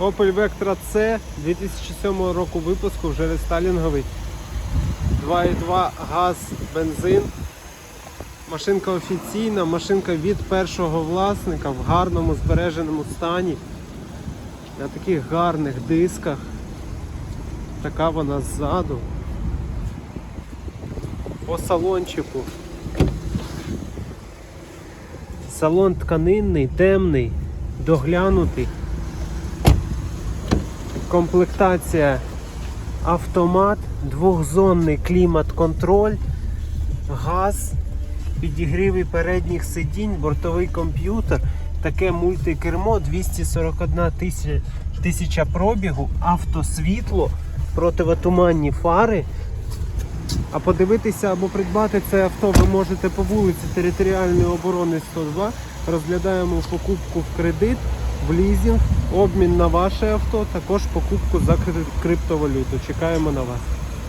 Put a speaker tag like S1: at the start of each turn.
S1: Opel Vectra C 2007 року випуску, вже рестайлінговий. 2,2 газ, бензин. Машинка офіційна, машинка від першого власника в гарному збереженому стані. На таких гарних дисках. Така вона ззаду. По салончику. Салон тканинний, темний, доглянутий. Комплектація автомат, двохзонний клімат-контроль, газ, підігріви передніх сидінь, бортовий комп'ютер, таке мультикермо, 241 тисяча, тисяча пробігу, автосвітло, противотуманні фари. А подивитися або придбати це авто ви можете по вулиці Територіальної оборони 102. Розглядаємо покупку в кредит, в лізінг, обмін на ваше авто, також покупку за криптовалюту. Чекаємо на вас.